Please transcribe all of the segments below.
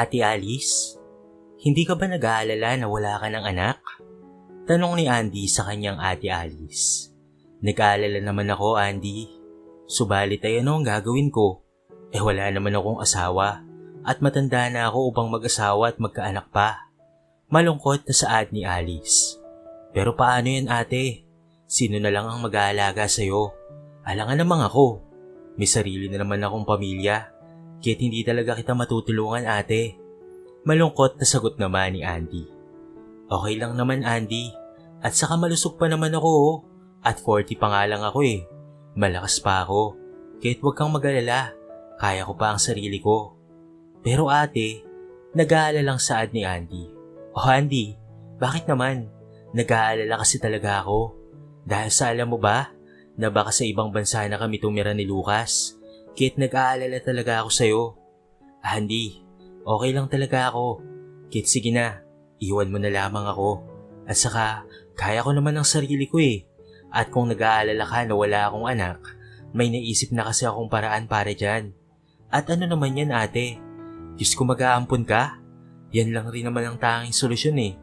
Ate Alice, hindi ka ba nag-aalala na wala ka ng anak? Tanong ni Andy sa kanyang ate Alice. Nag-aalala naman ako, Andy. Subalit ay ano ang gagawin ko? Eh wala naman akong asawa at matanda na ako upang mag-asawa at magkaanak pa. Malungkot na saad ni Alice. Pero paano yan ate? Sino na lang ang mag-aalaga sa'yo? Alangan namang ako. May sarili na naman akong pamilya. Kaya't hindi talaga kita matutulungan ate. Malungkot na sagot naman ni Andy. Okay lang naman Andy. At saka malusog pa naman ako oh. At 40 pa nga lang ako eh. Malakas pa ako. Kahit huwag kang mag-alala. Kaya ko pa ang sarili ko. Pero ate, nag-aalala lang saad ni Andy. Oh Andy, bakit naman? Nag-aalala kasi talaga ako. Dahil sa alam mo ba, na baka sa ibang bansa na kami tumira ni Lucas. Kahit nag-aalala talaga ako sa'yo. Andy, okay lang talaga ako. Kahit sige na, iwan mo na lamang ako. At saka, kaya ko naman ang sarili ko eh. At kung nag-aalala ka na wala akong anak, may naisip na kasi akong paraan para dyan. At ano naman yan ate? Diyos ko mag-aampon ka? Yan lang rin naman ang tanging solusyon eh.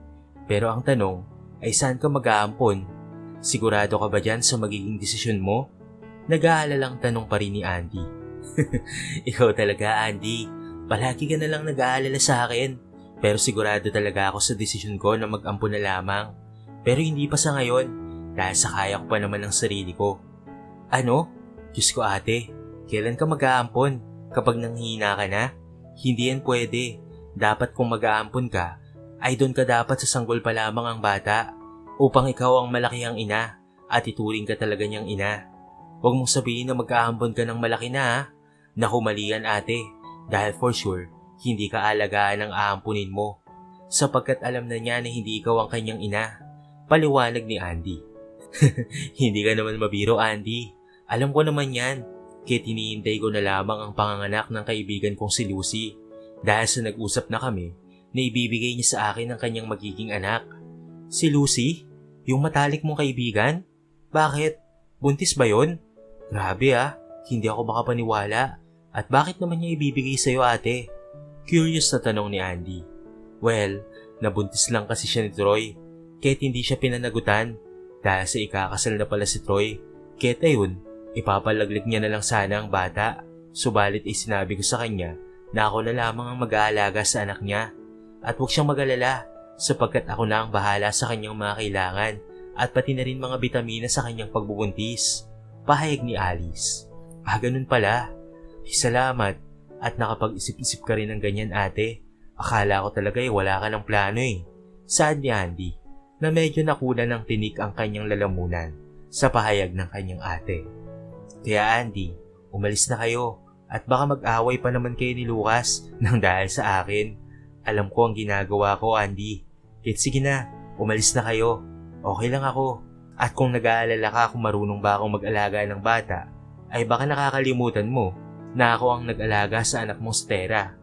Pero ang tanong ay saan ka mag-aampon? Sigurado ka ba dyan sa magiging desisyon mo? Nag-aalalang tanong pa rin ni Andy. Ikaw talaga Andy. Palagi ka na lang nag-aalala sa akin. Pero sigurado talaga ako sa desisyon ko na mag-ampon na lamang. Pero hindi pa sa ngayon dahil sa kaya ko pa naman ng sarili ko. Ano? Diyos ko ate, kailan ka mag-aampon? Kapag nanghihina ka na? Hindi yan pwede. Dapat kung mag-aampon ka, ay doon ka dapat sa sanggol pa lamang ang bata upang ikaw ang malaki ang ina at ituring ka talaga niyang ina. Huwag mong sabihin na mag-aampon ka ng malaki na ha. Naku ate, dahil for sure, hindi ka alagaan ng aampunin mo. Sapagkat alam na niya na hindi ikaw ang kanyang ina. Paliwanag ni Andy. hindi ka naman mabiro Andy. Alam ko naman yan. Kaya tinihintay ko na lamang ang panganganak ng kaibigan kong si Lucy. Dahil sa nag-usap na kami, na ibibigay niya sa akin ang kanyang magiging anak. Si Lucy? Yung matalik mong kaibigan? Bakit? Buntis ba yon? Grabe ah, hindi ako makapaniwala. At bakit naman niya ibibigay sa'yo ate? Curious na tanong ni Andy. Well, nabuntis lang kasi siya ni Troy. Kahit hindi siya pinanagutan. Dahil sa ikakasal na pala si Troy. Kahit ayun, ipapalaglig niya na lang sana ang bata. Subalit ay sinabi ko sa kanya na ako na lamang ang mag-aalaga sa anak niya. At huwag siyang mag-alala sapagkat ako na ang bahala sa kanyang mga kailangan at pati na rin mga bitamina sa kanyang pagbubuntis. Pahayag ni Alice. Ah, ganun pala. Salamat. At nakapag-isip-isip ka rin ng ganyan ate. Akala ko talaga eh wala ka ng plano eh. Saad ni Andy na medyo nakunan ng tinik ang kanyang lalamunan sa pahayag ng kanyang ate. Kaya Andy, umalis na kayo at baka mag-away pa naman kayo ni Lucas nang dahil sa akin. Alam ko ang ginagawa ko, Andy. Kit sige na, umalis na kayo. Okay lang ako. At kung nag-aalala ka kung marunong ba akong mag-alaga ng bata, ay baka nakakalimutan mo na ako ang nag-alaga sa anak mong Stera.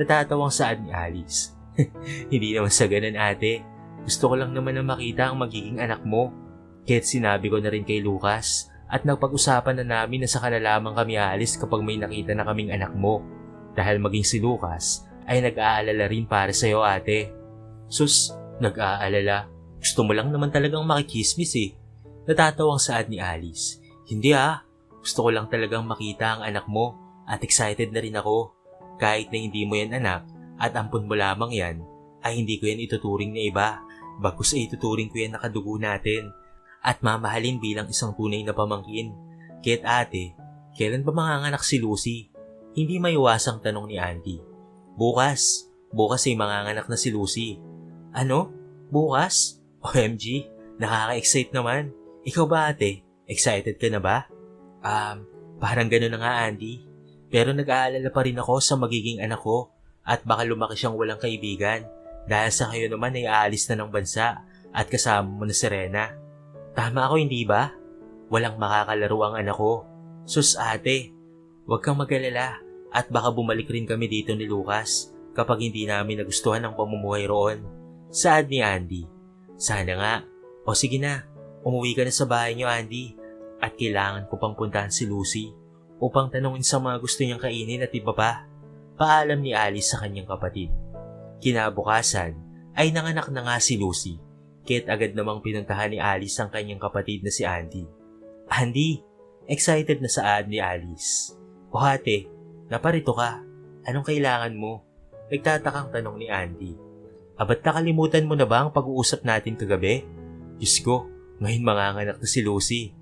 Natatawang saad ni Alice. Hindi naman sa ganun ate. Gusto ko lang naman na makita ang magiging anak mo. Kaya't sinabi ko na rin kay Lucas at nagpag-usapan na namin na saka na lamang kami alis kapag may nakita na kaming anak mo. Dahil maging si Lucas ay nag-aalala rin para sa'yo ate. Sus, nag-aalala. Gusto mo lang naman talagang makikismis eh. Natatawang saad ni Alice. Hindi ah, gusto ko lang talagang makita ang anak mo at excited na rin ako. Kahit na hindi mo yan anak at ampun mo lamang yan, ay hindi ko yan ituturing na iba. Bagkus ay ituturing ko yan nakadugo natin at mamahalin bilang isang tunay na pamangkin. Kaya't ate, kailan ba manganganak si Lucy? Hindi maiwasang tanong ni Andy. Bukas. Bukas ay manganganak na si Lucy. Ano? Bukas? OMG, nakaka-excite naman. Ikaw ba ate? Excited ka na ba? Um, parang gano'n na nga Andy. Pero nag-aalala pa rin ako sa magiging anak ko at baka lumaki siyang walang kaibigan dahil sa kayo naman ay aalis na ng bansa at kasama mo na si Rena. Tama ako hindi ba? Walang makakalaro ang anak ko. Sus ate, huwag kang mag-alala at baka bumalik rin kami dito ni Lucas kapag hindi namin nagustuhan ang pamumuhay roon. Saad ni Andy. Sana nga. O sige na, umuwi ka na sa bahay niyo Andy. At kailangan ko pang puntahan si Lucy upang tanungin sa mga gusto niyang kainin at iba pa. Paalam ni Alice sa kanyang kapatid. Kinabukasan ay nanganak na nga si Lucy. Kaya't agad namang pinuntahan ni Alice ang kanyang kapatid na si Andy. Andy, excited na sa ad ni Alice. O ate, naparito ka. Anong kailangan mo? Nagtatakang tanong ni Andy. Abat nakalimutan mo na ba ang pag-uusap natin kagabi? Diyos ko, ngayon manganganak na si Lucy.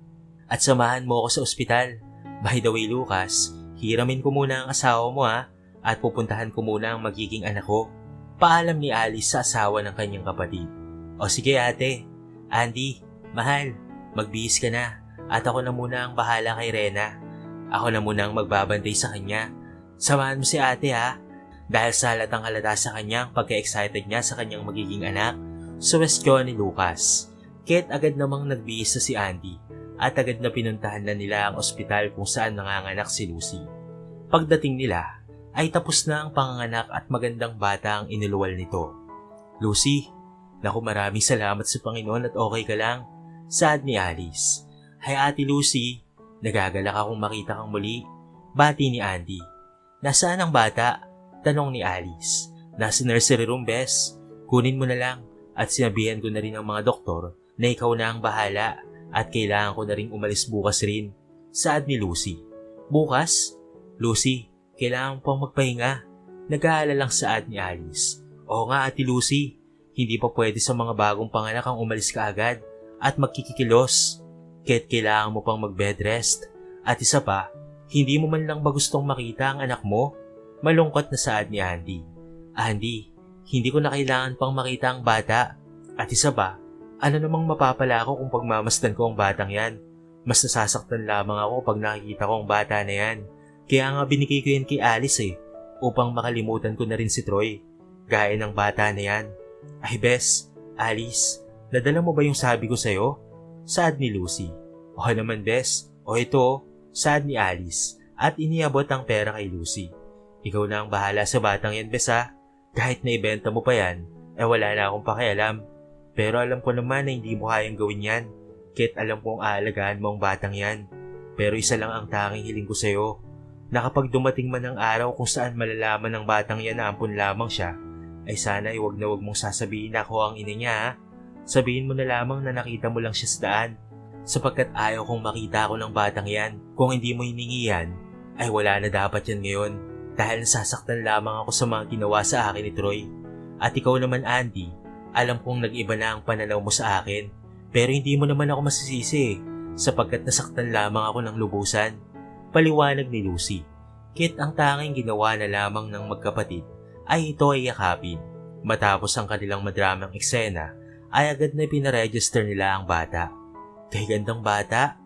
At samahan mo ako sa ospital. By the way, Lucas, hiramin ko muna ang asawa mo ha, at pupuntahan ko muna ang magiging anak ko. Paalam ni Alice sa asawa ng kanyang kapatid. O sige ate, Andy, mahal, magbihis ka na, at ako na muna ang bahala kay Rena. Ako na muna ang magbabantay sa kanya. Samahan mo si ate ha, dahil sa halatang halata sa kanya ang pagka-excited niya sa kanyang magiging anak. Suwestyon ni Lucas. Kaya't agad namang nagbihis na si Andy at agad na pinuntahan na nila ang ospital kung saan nanganganak si Lucy. Pagdating nila, ay tapos na ang panganganak at magandang bata ang inuluwal nito. Lucy, naku maraming salamat sa Panginoon at okay ka lang. Sad ni Alice. Hay ate Lucy, nagagalak akong makita kang muli. Bati ni Andy. Nasaan ang bata? Tanong ni Alice. Nasa nursery room, bes. Kunin mo na lang. At sinabihan ko na rin ang mga doktor na ikaw na ang bahala at kailangan ko na rin umalis bukas rin. Saad ni Lucy. Bukas? Lucy, kailangan pang magpahinga. Nag-aalala lang saad ni Alice. Oo nga ate Lucy, hindi pa pwede sa mga bagong panganak ang umalis ka agad at magkikikilos. Kaya't kailangan mo pang mag-bed rest. At isa pa, hindi mo man lang ba gustong makita ang anak mo? Malungkot na saad ni Andy. Andy, hindi ko na kailangan pang makita ang bata. At isa pa, ano namang mapapala ako kung pagmamasdan ko ang batang yan? Mas nasasaktan lamang ako pag nakikita ko ang bata na yan. Kaya nga binigay ko yan kay Alice eh, upang makalimutan ko na rin si Troy. Gaya ng bata na yan. Ay Bes, Alice, nadala mo ba yung sabi ko sa'yo? Saad ni Lucy. O naman Bes, o ito, saad ni Alice, at iniabot ang pera kay Lucy. Ikaw na ang bahala sa batang yan Bes ha. Kahit na ibenta mo pa yan, eh wala na akong pakialam. Pero alam ko naman na hindi mo kayang gawin yan. Kit alam kong aalagaan mo ang batang yan. Pero isa lang ang tanging hiling ko sa'yo. Na kapag dumating man ang araw kung saan malalaman ng batang yan na ampun lamang siya, ay sana ay wag na wag mong sasabihin na ako ang ina niya ha. Sabihin mo na lamang na nakita mo lang siya sa daan. Sapagkat ayaw kong makita ako ng batang yan. Kung hindi mo hiningi yan, ay wala na dapat yan ngayon. Dahil nasasaktan lamang ako sa mga ginawa sa akin ni Troy. At ikaw naman Andy, alam kong nag-iba na ang pananaw mo sa akin, pero hindi mo naman ako masisisi sapagkat nasaktan lamang ako ng lubusan. Paliwanag ni Lucy. Kit ang tanging ginawa na lamang ng magkapatid ay ito ay yakapin. Matapos ang kanilang madramang eksena, ay agad na pinaregister nila ang bata. Kay gandang bata,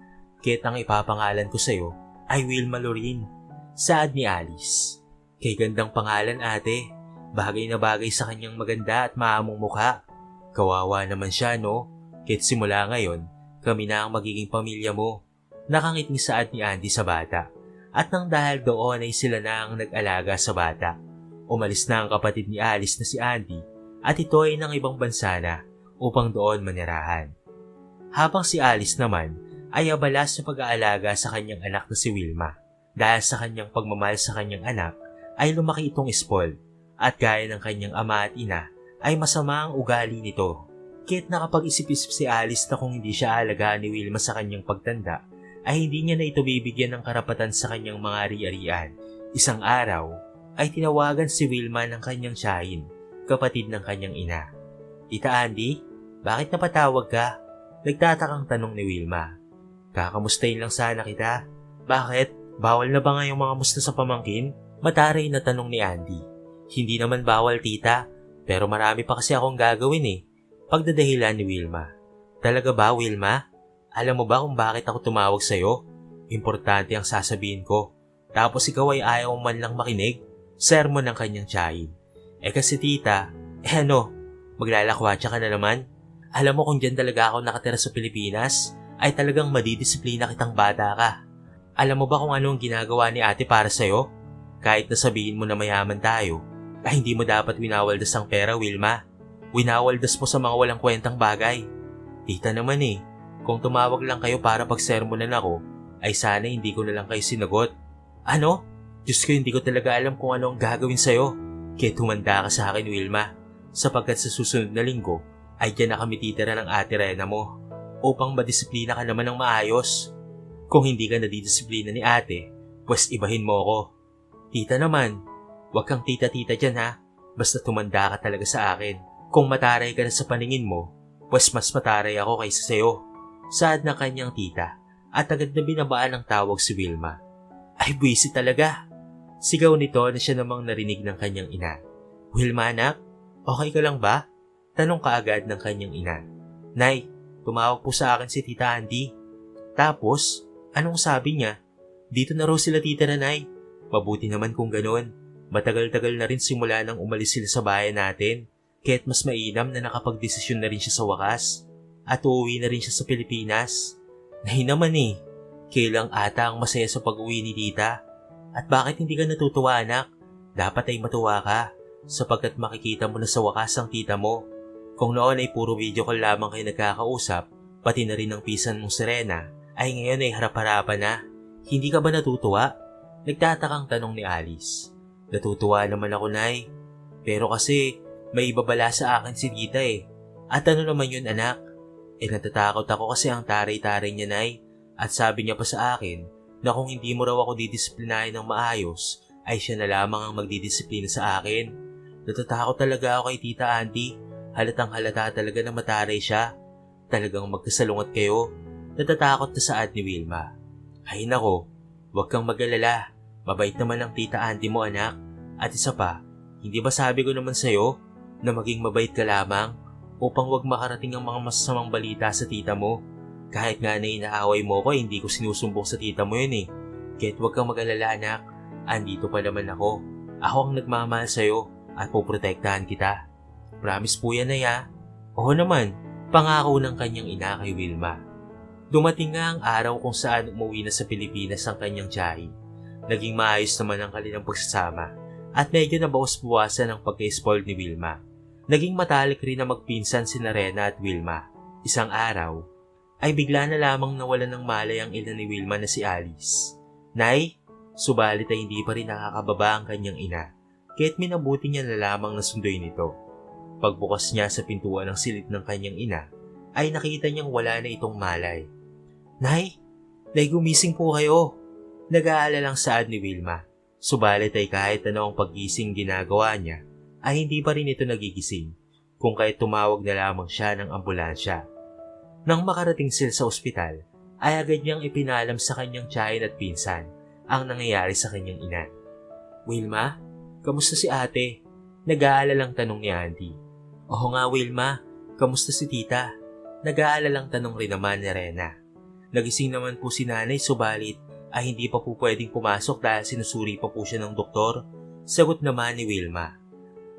Kit ang ipapangalan ko sa'yo ay Wilma Lorin. Saad ni Alice. Kay gandang pangalan ate, Bagay na bagay sa kanyang maganda at maamong mukha. Kawawa naman siya, no? Kahit simula ngayon, kami na ang magiging pamilya mo. Nakangiting saad ni Andy sa bata. At nang dahil doon ay sila na ang nag-alaga sa bata. Umalis na ang kapatid ni Alice na si Andy at ito ay ng ibang bansa na upang doon manirahan. Habang si Alice naman ay abala sa pag-aalaga sa kanyang anak na si Wilma. Dahil sa kanyang pagmamahal sa kanyang anak ay lumaki itong spoiled at gaya ng kanyang ama at ina, ay masama ang ugali nito. Kahit nakapag-isip-isip si Alice na kung hindi siya alagaan ni Wilma sa kanyang pagtanda, ay hindi niya na ito bibigyan ng karapatan sa kanyang mga ari-arian. Isang araw, ay tinawagan si Wilma ng kanyang siyahin, kapatid ng kanyang ina. Tita Andy, bakit napatawag ka? Nagtatakang tanong ni Wilma. Kakamustahin lang sana kita. Bakit? Bawal na ba ngayong mga musta sa pamangkin? Mataray na tanong ni Andy. Hindi naman bawal tita, pero marami pa kasi akong gagawin eh. Pagdadahilan ni Wilma. Talaga ba Wilma? Alam mo ba kung bakit ako tumawag sa'yo? Importante ang sasabihin ko. Tapos ikaw ay ayaw man lang makinig. Sermon ng kanyang tiyahin. Eh kasi tita, eh ano, maglalakwatsa ka na naman? Alam mo kung dyan talaga ako nakatira sa Pilipinas, ay talagang madidisiplina kitang bata ka. Alam mo ba kung ano ang ginagawa ni ate para sa'yo? Kahit na sabihin mo na mayaman tayo, ay hindi mo dapat winawaldas ang pera, Wilma. Winawaldas mo sa mga walang kwentang bagay. Tita naman eh, kung tumawag lang kayo para pagsermonan ako, ay sana hindi ko na lang kayo sinagot. Ano? Diyos ko, hindi ko talaga alam kung ano ang gagawin sa'yo. Kaya tumanda ka sa akin, Wilma. Sapagkat sa susunod na linggo, ay dyan na kami titira ng ate Rena mo. Upang madisiplina ka naman ng maayos. Kung hindi ka nadidisiplina ni ate, pues ibahin mo ako. Tita naman, huwag kang tita-tita dyan ha. Basta tumanda ka talaga sa akin. Kung mataray ka na sa paningin mo, pues mas mataray ako kaysa sa'yo. Saad na kanyang tita at agad na binabaan ng tawag si Wilma. Ay buwisi talaga. Sigaw nito na siya namang narinig ng kanyang ina. Wilma anak, okay ka lang ba? Tanong kaagad ng kanyang ina. Nay, tumawag po sa akin si Tita Andy. Tapos, anong sabi niya? Dito na raw sila tita na nay. Mabuti naman kung ganun. Matagal-tagal na rin simula nang umalis sila sa bayan natin. Kaya't mas mainam na nakapagdesisyon na rin siya sa wakas. At uuwi na rin siya sa Pilipinas. Nay naman eh. Kailang ata ang masaya sa pag-uwi ni tita. At bakit hindi ka natutuwa anak? Dapat ay matuwa ka sapagkat makikita mo na sa wakas ang tita mo. Kung noon ay puro video call lamang kayo nagkakausap, pati na rin ang pisan mong Serena, ay ngayon ay harap-harapan na. Hindi ka ba natutuwa? Nagtatakang tanong ni Alice. Natutuwa naman ako, Nay. Pero kasi, may ibabala sa akin si Tita eh. At ano naman yun, anak? Eh natatakot ako kasi ang taray-taray niya, Nay. At sabi niya pa sa akin na kung hindi mo raw ako didisiplinahin ng maayos, ay siya na lamang ang magdidisiplina sa akin. Natatakot talaga ako kay Tita Auntie. Halatang halata talaga na mataray siya. Talagang magkasalungat kayo. Natatakot na saad ni Wilma. Ay nako, huwag kang mag-alala. Mabait naman ang Tita Auntie mo anak. At isa pa, hindi ba sabi ko naman sa'yo na maging mabait ka lamang upang wag makarating ang mga masasamang balita sa tita mo? Kahit nga na inaaway mo ko, hindi ko sinusumbong sa tita mo yun eh. Kahit huwag kang mag-alala anak, andito pa naman ako. Ako ang nagmamahal sa'yo at poprotektahan kita. Promise po yan na ya. Oo naman, pangako ng kanyang ina kay Wilma. Dumating nga ang araw kung saan umuwi na sa Pilipinas ang kanyang tiyahin. Naging maayos naman ang kanilang pagsasama at medyo nabawas-bawasan ang pagka-spoiled ni Wilma. Naging matalik rin na magpinsan si Narena at Wilma. Isang araw, ay bigla na lamang nawala ng malay ang ina ni Wilma na si Alice. Nay, subalit ay hindi pa rin nakakababa ang kanyang ina, kaya't minabuti niya na lamang na sunduin ito. Pagbukas niya sa pintuan ng silid ng kanyang ina, ay nakita niyang wala na itong malay. Nay, nay gumising po kayo. Nag-aalala lang saad ni Wilma. Subalit ay kahit ano ang paggising ginagawa niya, ay hindi pa rin ito nagigising kung kahit tumawag na lamang siya ng ambulansya. Nang makarating sila sa ospital, ay agad niyang ipinalam sa kanyang tiyahin at pinsan ang nangyayari sa kanyang ina. Wilma, kamusta si ate? Nag-aalalang tanong ni Andy. Oo nga Wilma, kamusta si tita? Nag-aalalang tanong rin naman ni Rena. Nagising naman po si nanay subalit ay hindi pa po pwedeng pumasok dahil sinusuri pa po siya ng doktor. Sagot naman ni Wilma.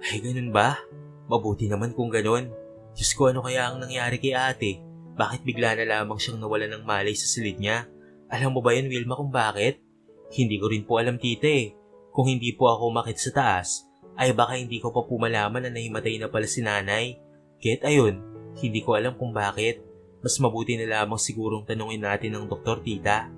Ay ganun ba? Mabuti naman kung ganun. Diyos ko ano kaya ang nangyari kay ate? Bakit bigla na lamang siyang nawala ng malay sa silid niya? Alam mo ba yun Wilma kung bakit? Hindi ko rin po alam tita eh. Kung hindi po ako umakit sa taas, ay baka hindi ko pa po malaman na nahimatay na pala si nanay. Kaya't ayun, hindi ko alam kung bakit. Mas mabuti na lamang sigurong tanungin natin ng doktor tita.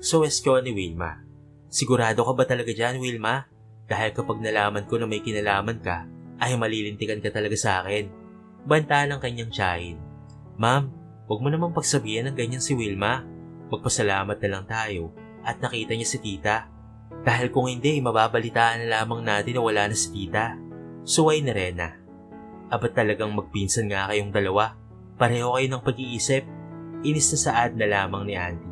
So esyo ni Wilma. Sigurado ka ba talaga dyan, Wilma? Dahil kapag nalaman ko na may kinalaman ka, ay malilintikan ka talaga sa akin. Banta ng kanyang tiyahin. Ma'am, huwag mo namang pagsabihan ng ganyan si Wilma. Magpasalamat na lang tayo at nakita niya si tita. Dahil kung hindi, mababalitaan na lamang natin na wala na si tita. Suway na Rena. Abat talagang magpinsan nga kayong dalawa. Pareho kayo ng pag-iisip. Inis na saad na lamang ni Andy.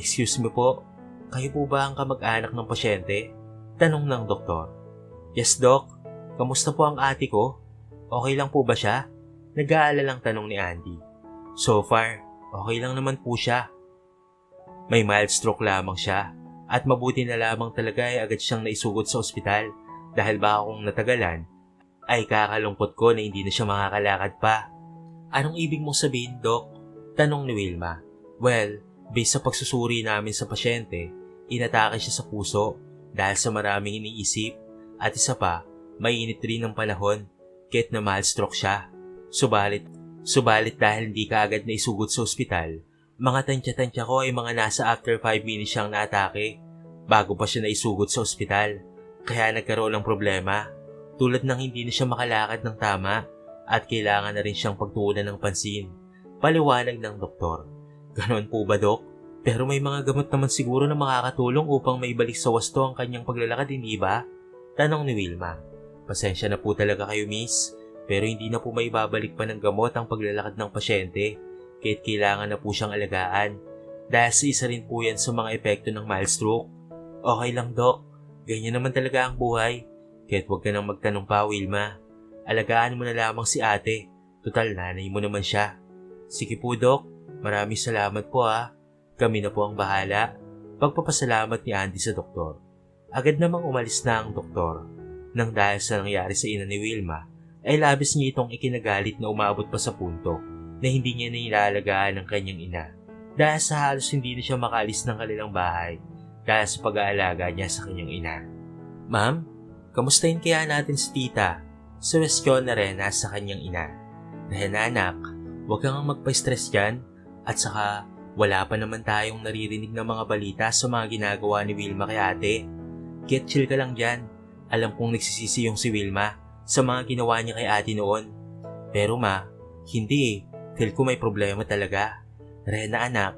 Excuse me po, kayo po ba ang kamag-anak ng pasyente? Tanong ng doktor. Yes, Doc. Kamusta po ang ate ko? Okay lang po ba siya? Nag-aalalang tanong ni Andy. So far, okay lang naman po siya. May mild stroke lamang siya at mabuti na lamang talaga ay agad siyang naisugod sa ospital dahil baka kung natagalan ay kakalungkot ko na hindi na siya makakalakad pa. Anong ibig mong sabihin, Doc? Tanong ni Wilma. Well, based sa pagsusuri namin sa pasyente, inatake siya sa puso dahil sa maraming iniisip at isa pa, mainit rin ng panahon kahit na mild stroke siya. Subalit, subalit dahil hindi ka agad na isugod sa ospital, mga tansya-tansya ko ay mga nasa after 5 minutes siyang naatake. bago pa siya naisugot sa ospital. Kaya nagkaroon ng problema tulad ng hindi na siya makalakad ng tama at kailangan na rin siyang pagtuunan ng pansin. Paliwanag ng doktor. Ganon po ba, Dok? Pero may mga gamot naman siguro na makakatulong upang maibalik sa wasto ang kanyang paglalakad, hindi ba? Tanong ni Wilma. Pasensya na po talaga kayo, miss. Pero hindi na po may babalik pa ng gamot ang paglalakad ng pasyente. Kahit kailangan na po siyang alagaan. Dahil sa isa rin po yan sa mga epekto ng mild stroke. Okay lang, Dok. Ganyan naman talaga ang buhay. Kahit huwag ka nang magtanong pa, Wilma. Alagaan mo na lamang si ate. Total, nanay mo naman siya. Sige po, Dok. Maraming salamat po ha. Kami na po ang bahala. Pagpapasalamat ni Andy sa doktor. Agad namang umalis na ang doktor. Nang dahil sa nangyari sa ina ni Wilma, ay labis niya itong ikinagalit na umabot pa sa punto na hindi niya nilalagaan ang kanyang ina. Dahil sa halos hindi na siya makalis ng kanilang bahay dahil sa pag-aalaga niya sa kanyang ina. Ma'am, kamustahin kaya natin si tita? Suwestyon na rin sa kanyang ina. Dahil anak, huwag kang magpa-stress dyan at saka wala pa naman tayong naririnig ng mga balita sa mga ginagawa ni Wilma kay ate. Get chill ka lang dyan. Alam kong nagsisisi yung si Wilma sa mga ginawa niya kay ate noon. Pero ma, hindi eh. Feel ko may problema talaga. Rena anak,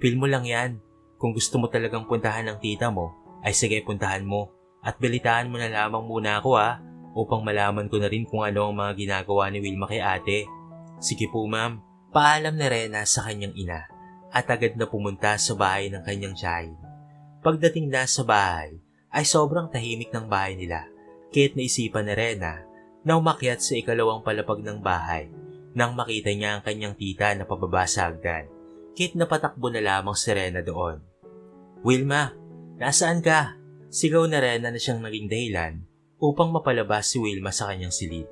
feel mo lang yan. Kung gusto mo talagang puntahan ng tita mo, ay sige puntahan mo. At balitaan mo na lamang muna ako ha, upang malaman ko na rin kung ano ang mga ginagawa ni Wilma kay ate. Sige po ma'am, paalam na Rena sa kanyang ina at agad na pumunta sa bahay ng kanyang tiyahin. Pagdating na sa bahay, ay sobrang tahimik ng bahay nila, kaya't naisipan ni Rena na umakyat sa ikalawang palapag ng bahay nang makita niya ang kanyang tita na pababa sa hagdan, kaya't napatakbo na lamang si Rena doon. Wilma, nasaan ka? Sigaw na Rena na siyang naging dahilan upang mapalabas si Wilma sa kanyang silid.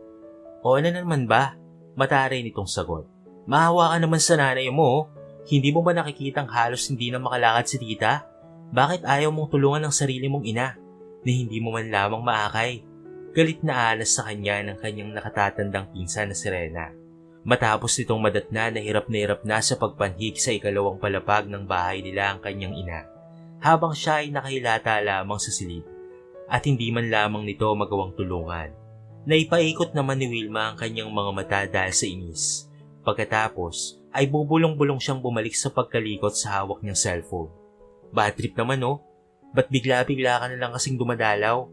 O ano naman ba? Mataray nitong sagot. Mahawa ka naman sa nanay mo. Hindi mo ba nakikitang halos hindi na makalakad si tita? Bakit ayaw mong tulungan ng sarili mong ina na hindi mo man lamang maakay? Galit na alas sa kanya ng kanyang nakatatandang pinsan na si Rena. Matapos nitong madatna na hirap na hirap na sa pagpanhig sa ikalawang palapag ng bahay nila ang kanyang ina, habang siya ay nakahilata lamang sa silid at hindi man lamang nito magawang tulungan. Naipaikot naman ni Wilma ang kanyang mga mata dahil sa inis. Pagkatapos ay bubulong-bulong siyang bumalik sa pagkalikot sa hawak niyang cellphone. Bad trip naman oh, ba't bigla-bigla ka na lang kasing dumadalaw?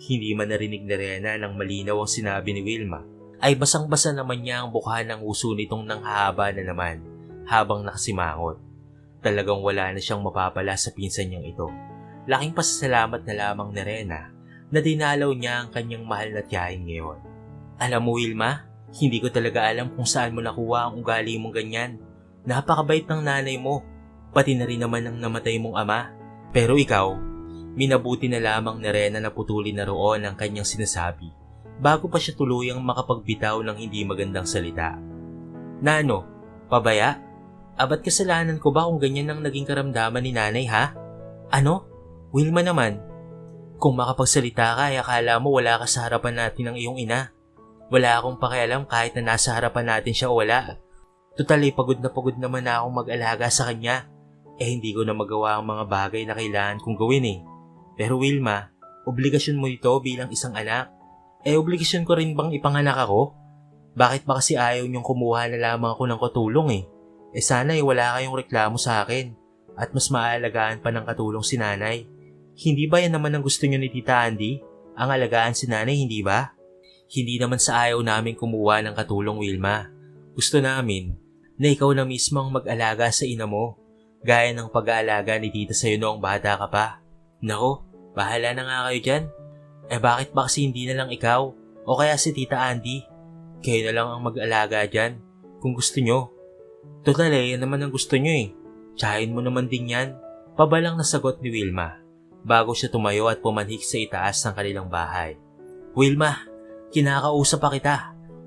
Hindi man narinig ni Rena nang malinaw ang sinabi ni Wilma, ay basang-basa naman niya ang bukahan ng uso nitong nang hahaba na naman habang nakasimangot. Talagang wala na siyang mapapala sa pinsan niyang ito. Laking pasasalamat na lamang ni Rena na dinalaw niya ang kanyang mahal na tiyahin ngayon. Alam mo Wilma, hindi ko talaga alam kung saan mo nakuha ang ugali mong ganyan. Napakabait ng nanay mo, pati na rin naman ng namatay mong ama. Pero ikaw, minabuti na lamang ni Rena na putulin na roon ang kanyang sinasabi bago pa siya tuluyang makapagbitaw ng hindi magandang salita. Nano, pabaya? Abat kasalanan ko ba kung ganyan ang naging karamdaman ni nanay ha? Ano? Wilma naman. Kung makapagsalita ka ay akala mo wala ka sa harapan natin ng iyong ina. Wala akong pakialam kahit na nasa harapan natin siya o wala. Total eh, pagod na pagod naman na akong mag-alaga sa kanya. Eh hindi ko na magawa ang mga bagay na kailangan kong gawin eh. Pero Wilma, obligasyon mo ito bilang isang anak. Eh obligasyon ko rin bang ipanganak ako? Bakit ba kasi ayaw niyong kumuha na lamang ako ng katulong eh? Eh sana eh wala kayong reklamo sa akin at mas maaalagaan pa ng katulong si nanay. Hindi ba yan naman ang gusto niyo ni Tita Andy? Ang alagaan si nanay, hindi ba? Hindi naman sa ayaw namin kumuha ng katulong Wilma. Gusto namin na ikaw na mismo ang mag-alaga sa ina mo, gaya ng pag-aalaga ni tita sa'yo noong bata ka pa. Nako, bahala na nga kayo dyan. Eh bakit ba kasi hindi na lang ikaw o kaya si tita Andy? Kayo na lang ang mag-alaga dyan kung gusto nyo. Total eh, yan naman ang gusto nyo eh. Tsahin mo naman din yan. Pabalang nasagot ni Wilma bago siya tumayo at pumanhik sa itaas ng kanilang bahay. Wilma, Kinakausap pa kita.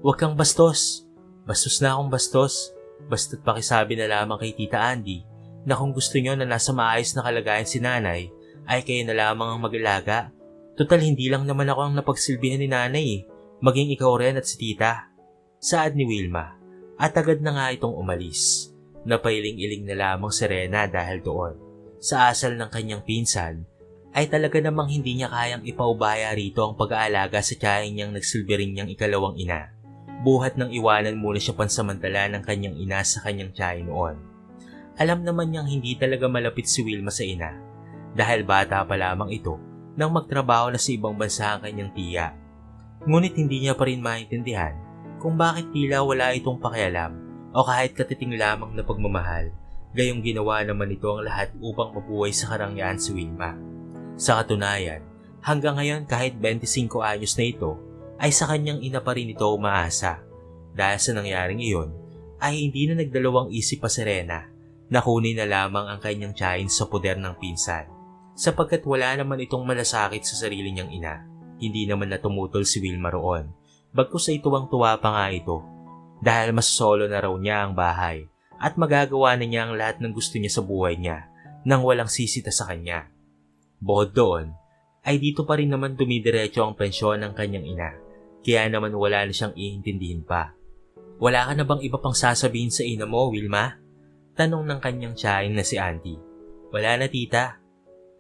Huwag kang bastos. Bastos na akong bastos. Basta't pakisabi na lamang kay Tita Andy na kung gusto nyo na nasa maayos na kalagayan si nanay, ay kayo na lamang ang mag-alaga. Total hindi lang naman ako ang napagsilbihan ni nanay eh. Maging ikaw rin at si tita. Saad ni Wilma. At agad na nga itong umalis. Napailing-iling na lamang si Rena dahil doon. Sa asal ng kanyang pinsan, ay talaga namang hindi niya kayang ipaubaya rito ang pag-aalaga sa tiyahin niyang nagsilbi rin niyang ikalawang ina. Buhat nang iwanan muna siya pansamantala ng kanyang ina sa kanyang tiyahin noon. Alam naman niyang hindi talaga malapit si Wilma sa ina dahil bata pa lamang ito nang magtrabaho na sa ibang bansa ang kanyang tiya. Ngunit hindi niya pa rin maintindihan kung bakit tila wala itong pakialam o kahit katiting lamang na pagmamahal, gayong ginawa naman ito ang lahat upang mabuhay sa karangyaan si Wilma. Sa katunayan, hanggang ngayon kahit 25 anyos na ito, ay sa kanyang ina pa rin ito umaasa. Dahil sa nangyaring iyon, ay hindi na nagdalawang isip pa si Rena na kunin na lamang ang kanyang tiyahin sa poder ng pinsan. Sapagkat wala naman itong malasakit sa sarili niyang ina, hindi naman na tumutol si Wilma roon. Bagkus ay tuwang-tuwa pa nga ito dahil mas solo na raw niya ang bahay at magagawa na niya ang lahat ng gusto niya sa buhay niya nang walang sisita sa kanya. Bukod doon, ay dito pa rin naman dumidiretso ang pensyon ng kanyang ina, kaya naman wala na siyang iintindihin pa. Wala ka na bang iba pang sasabihin sa ina mo, Wilma? Tanong ng kanyang tiyahin na si Auntie. Wala na tita.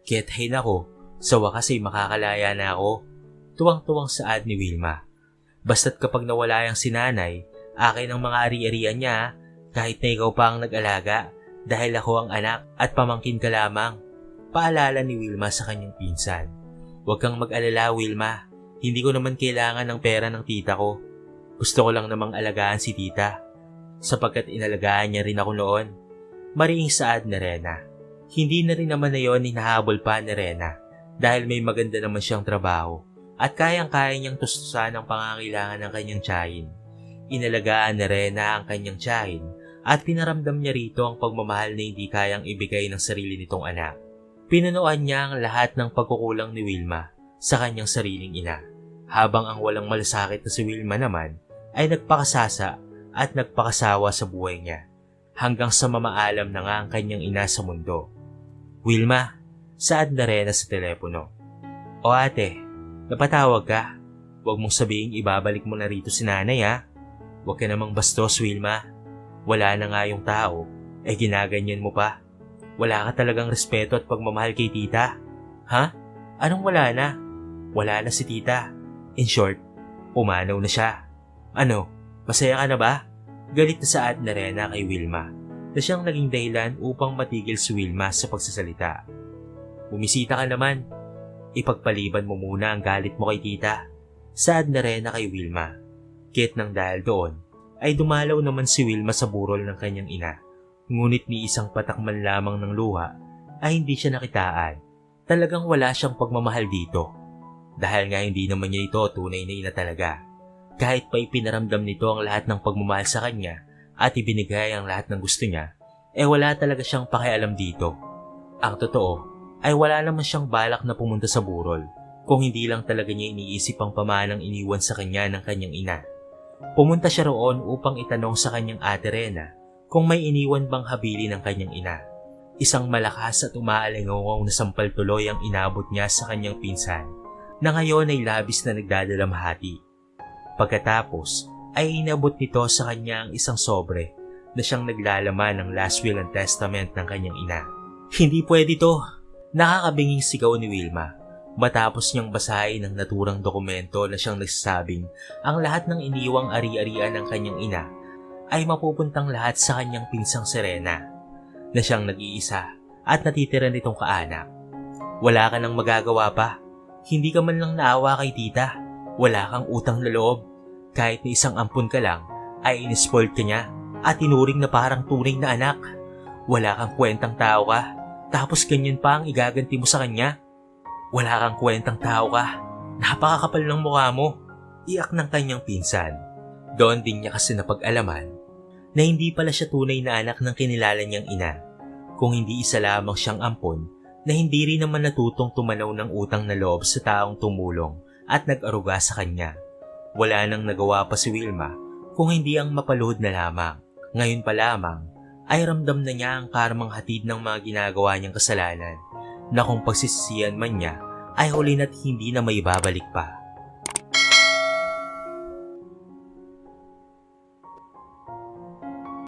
Kethain ako, sa wakas ay makakalaya na ako. Tuwang-tuwang saad ni Wilma. Basta't kapag nawala yung sinanay, akin ang mga ari-arian niya kahit na ikaw pa ang nag-alaga dahil ako ang anak at pamangkin ka lamang. Paalala ni Wilma sa kanyang pinsan. Huwag kang mag-alala, Wilma. Hindi ko naman kailangan ng pera ng tita ko. Gusto ko lang namang alagaan si tita. Sapagkat inalagaan niya rin ako noon. Mariing saad na Rena. Hindi na rin naman na yon hinahabol pa ni Rena dahil may maganda naman siyang trabaho at kayang-kaya niyang tustusan ang pangangailangan ng kanyang tiyahin. Inalagaan ni Rena ang kanyang tiyahin at pinaramdam niya rito ang pagmamahal na hindi kayang ibigay ng sarili nitong anak. Pinunuan niya ang lahat ng pagkukulang ni Wilma sa kanyang sariling ina, habang ang walang malasakit na si Wilma naman ay nagpakasasa at nagpakasawa sa buhay niya, hanggang sa mamaalam na nga ang kanyang ina sa mundo. Wilma, saad na Rena sa telepono. O ate, napatawag ka. Huwag mong sabihin ibabalik mo na rito si nanay ha. Huwag ka namang bastos, Wilma. Wala na nga yung tao, eh ginaganyan mo pa. Wala ka talagang respeto at pagmamahal kay tita. Ha? Anong wala na? Wala na si tita. In short, pumanaw na siya. Ano, masaya ka na ba? Galit na saad na Rena kay Wilma na siyang naging dahilan upang matigil si Wilma sa pagsasalita. Bumisita ka naman. Ipagpaliban mo muna ang galit mo kay tita. Saad na Rena kay Wilma. Kit nang dahil doon, ay dumalaw naman si Wilma sa burol ng kanyang ina Ngunit ni isang patak man lamang ng luha ay hindi siya nakitaan. Talagang wala siyang pagmamahal dito. Dahil nga hindi naman niya ito tunay na ina talaga. Kahit pa ipinaramdam nito ang lahat ng pagmamahal sa kanya at ibinigay ang lahat ng gusto niya, eh wala talaga siyang pakialam dito. Ang totoo ay wala naman siyang balak na pumunta sa burol kung hindi lang talaga niya iniisip ang pamanang iniwan sa kanya ng kanyang ina. Pumunta siya roon upang itanong sa kanyang ate Rena kung may iniwan bang habili ng kanyang ina. Isang malakas at umaalingaw na sampal tuloy ang inabot niya sa kanyang pinsan na ngayon ay labis na nagdadalamhati. Pagkatapos ay inabot nito sa kanya ang isang sobre na siyang naglalaman ng last will and testament ng kanyang ina. Hindi pwede to. Nakakabinging sigaw ni Wilma matapos niyang basahin ang naturang dokumento na siyang nagsasabing ang lahat ng iniwang ari-arian ng kanyang ina ay mapupuntang lahat sa kanyang pinsang Serena na siyang nag-iisa at natitira nitong kaanak. Wala ka nang magagawa pa. Hindi ka man lang naawa kay tita. Wala kang utang na loob. Kahit na isang ampun ka lang, ay inispoiled ka niya at inuring na parang tunay na anak. Wala kang kwentang tao ka, tapos ganyan pa ang igaganti mo sa kanya. Wala kang kwentang tao ka. Napakakapal ng mukha mo. Iyak ng kanyang pinsan. Doon din niya kasi napag-alaman na hindi pala siya tunay na anak ng kinilala niyang ina, kung hindi isa lamang siyang ampon na hindi rin naman natutong tumanaw ng utang na loob sa taong tumulong at nag-aruga sa kanya. Wala nang nagawa pa si Wilma kung hindi ang mapaluhod na lamang. Ngayon pa lamang ay ramdam na niya ang karmang hatid ng mga ginagawa niyang kasalanan na kung pagsisisiyan man niya ay huli na't hindi na may babalik pa.